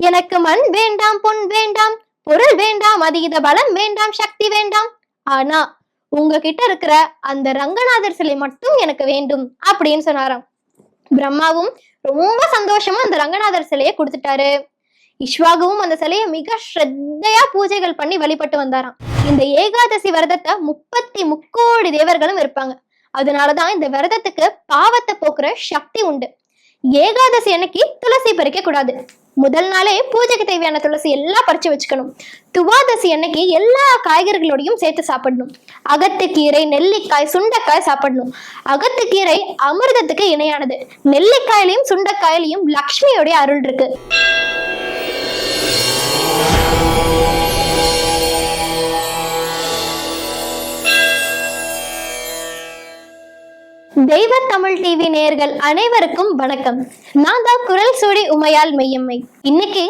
எனக்கு மண் வேண்டாம் பொன் வேண்டாம் பொருள் வேண்டாம் அதீத பலம் வேண்டாம் சக்தி வேண்டாம். ஆனா உங்ககிட்ட இருக்கிற அந்த ரங்கநாதர் சிலை மட்டும் எனக்கு வேண்டும் அப்படின்னு சொன்னாராம். பிரம்மாவும் ரொம்ப சந்தோஷமா அந்த ரங்கநாதர் சிலையை கொடுத்துட்டாரு. இஷ்வாகவும் அந்த சிலையை மிக ஸ்ரத்தையா பூஜைகள் பண்ணி வழிபட்டு வந்தாராம். இந்த ஏகாதசி விரதத்தை முப்பத்தி முக்கோடி தேவர்களும் இருப்பாங்க. அதனாலதான் இந்த விரதத்துக்கு பாவத்தை போக்குற சக்தி உண்டு. ஏகாதசி அன்னைக்கு துளசி பறிக்க கூடாது. முதல் நாளே பூஜைக்கு தேவையான துளசி எல்லாம் பறிச்சு வச்சுக்கணும். துவாதசி அன்னைக்கு எல்லா காய்கறிகளோடையும் சேர்த்து சாப்பிடணும். அகத்துக்கீரை நெல்லிக்காய் சுண்டைக்காய் சாப்பிடணும். அகத்துக்கீரை அமிர்தத்துக்கு இணையானது. நெல்லிக்காயிலையும் சுண்டைக்காயிலையும் லக்ஷ்மியோடைய அருள் இருக்கு. தெய்வ தமிழ் டிவி நேர்கள் அனைவருக்கும் வணக்கம். நான் தான் குரல் சூடி உமையால் மெய்யம்மை. இன்னைக்கு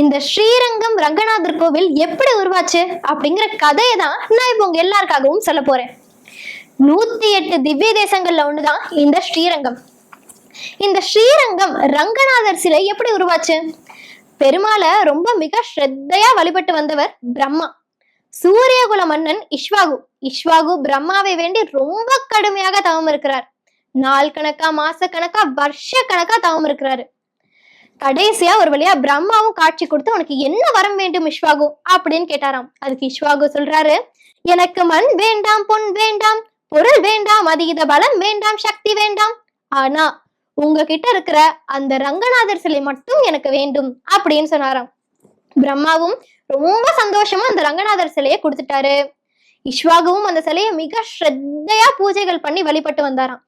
இந்த ஸ்ரீரங்கம் ரங்கநாதர் கோவில் எப்படி உருவாச்சு அப்படிங்கிற கதையை தான் நான் இப்போ உங்க எல்லாருக்காகவும் சொல்ல போறேன். நூத்தி எட்டு திவ்ய தேசங்கள்ல ஒண்ணுதான் இந்த ஸ்ரீரங்கம். இந்த ஸ்ரீரங்கம் ரங்கநாதர் சிலை எப்படி உருவாச்சு? பெருமாளை ரொம்ப மிக ஸ்ரத்தையா வழிபட்டு வந்தவர் பிரம்மா. சூரியகுல மன்னன் இஷ்வாகு. இஷ்வாகு பிரம்மாவை வேண்டி ரொம்ப கடுமையாக தவம் இருக்கிறார். நாள் கணக்கா மாச கணக்கா வருஷ கணக்கா தவம் இருக்கிறாரு. கடைசியா ஒரு வழியா பிரம்மாவும் காட்சி கொடுத்து உனக்கு என்ன வரம் வேண்டும் இஷ்வாகு அப்படின்னு கேட்டாராம். அதுக்கு இஷ்வாகு சொல்றாரு எனக்கு மண் வேண்டாம் பொன் வேண்டாம் பொருள் வேண்டாம் அதீத பலம் வேண்டாம் சக்தி வேண்டாம். ஆனா உங்ககிட்ட இருக்கிற அந்த ரங்கநாதர் சிலை மட்டும் எனக்கு வேண்டும் அப்படின்னு சொன்னாராம். பிரம்மாவும் ரொம்ப சந்தோஷமா அந்த ரங்கநாதர் சிலையை கொடுத்துட்டாரு. இஷ்வாகுவும் அந்த சிலையை மிக ஸ்ரத்தையா பூஜைகள் பண்ணி வழிபட்டு வந்தாராம்.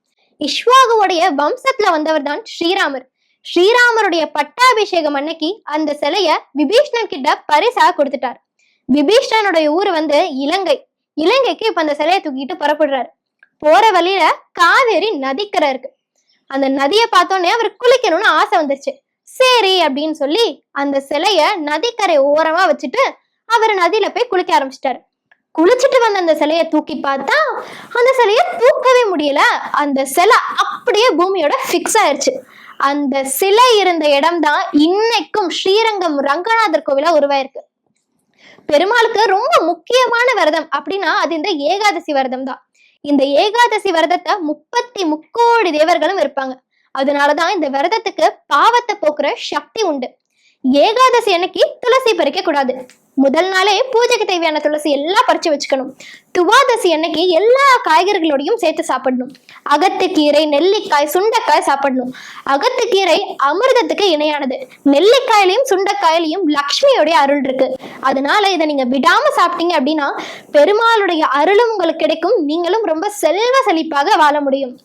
இஷ்வாகுவுடைய வம்சத்துல வந்தவர் தான் ஸ்ரீராமர். ஸ்ரீராமருடைய பட்டாபிஷேகம் அன்னைக்கு அந்த சிலைய விபீஷ்ணன் கிட்ட பரிசா கொடுத்துட்டார். விபீஷ்ணனுடைய ஊர் வந்து இலங்கை. இலங்கைக்கு இப்ப அந்த சிலையை தூக்கிட்டு புறப்படுறாரு. போற வழியில காவேரி நதிக்கரை இருக்கு. அந்த நதியை பார்த்தோன்னே அவர் குளிக்கணும்னு ஆசை வந்துருச்சு. சரி அப்படின்னு சொல்லி அந்த சிலைய நதிக்கரை ஓரமா வச்சுட்டு அவர் நதியில போய் குளிக்க ஆரம்பிச்சிட்டாரு. குளிச்சுட்டு வந்த அந்த சிலையை தூக்கி பார்த்தா அந்த சிலையை தூக்கவே முடியல. அந்த சிலை அப்படியே பூமியோட ஃபிக்ஸ் ஆயிருச்சு. அந்த சிலை இருந்த இடம்தான் இன்னைக்கும் ஸ்ரீரங்கம் ரங்கநாதர் கோவிலா உருவாயிருக்கு. பெருமாளுக்கு ரொம்ப முக்கியமான விரதம் அப்படின்னா அது இந்த ஏகாதசி விரதம் தான் இந்த ஏகாதசி விரதத்தை முப்பத்தி முக்கோடி தேவர்களும் இருப்பாங்க. அதனாலதான் இந்த விரதத்துக்கு பாவத்தை போக்குற சக்தி உண்டு. ஏகாதசி அன்னைக்கு துளசி பறிக்க கூடாது. முதல் நாளே பூஜைக்கு தேவையான துளசி எல்லாம் பறிச்சு வச்சுக்கணும். துவாதசி அன்னைக்கு எல்லா காய்கறிகளோடையும் சேர்த்து சாப்பிடணும். அகத்துக்கீரை நெல்லிக்காய் சுண்டைக்காய் சாப்பிடணும். அகத்துக்கீரை அமிர்தத்துக்கு இணையானது. நெல்லிக்காயிலையும் சுண்டைக்காயிலையும் லக்ஷ்மியோடைய அருள் இருக்கு. அதனால இதை நீங்க விடாம சாப்பிட்டீங்க அப்படின்னா பெருமாளுடைய அருளும் உங்களுக்கு கிடைக்கும். நீங்களும் ரொம்ப செல்வ செழிப்பாக வாழ முடியும்.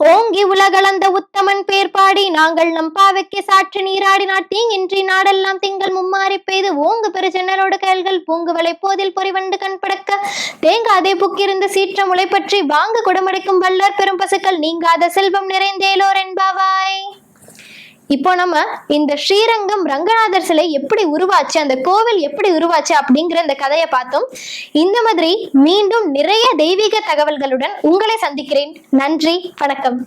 ஓங்கி உலகளந்த உத்தமன் பேர் பாடி நாங்கள் நம் பாவைக்கு சாற்று நீராடினார் தீங்கின்றி நாடெல்லாம் திங்கள் மும்மாறி பெய்து ஓங்கு பெரு சென்னலோடு கயல்கள் பூங்குவளை போதில் பொறிவண்டு கண் படக்க. தேங்காதே புக்கிருந்த சீற்ற முளை பற்றி வாங்க குடமடைக்கும் வல்லர் பெரும் பசுக்கள் நீங்காத செல்வம் நிறைந்தேலோர் என்பாவாய். இப்போ நம்ம இந்த ஸ்ரீரங்கம் ரங்கநாதர் சிலை எப்படி உருவாச்சு அந்த கோவில் எப்படி உருவாச்சு அப்படிங்கிற இந்த கதையை பார்த்தோம். இந்த மாதிரி மீண்டும் நிறைய தெய்வீக தகவல்களுடன் உங்களை சந்திக்கிறேன். நன்றி வணக்கம்.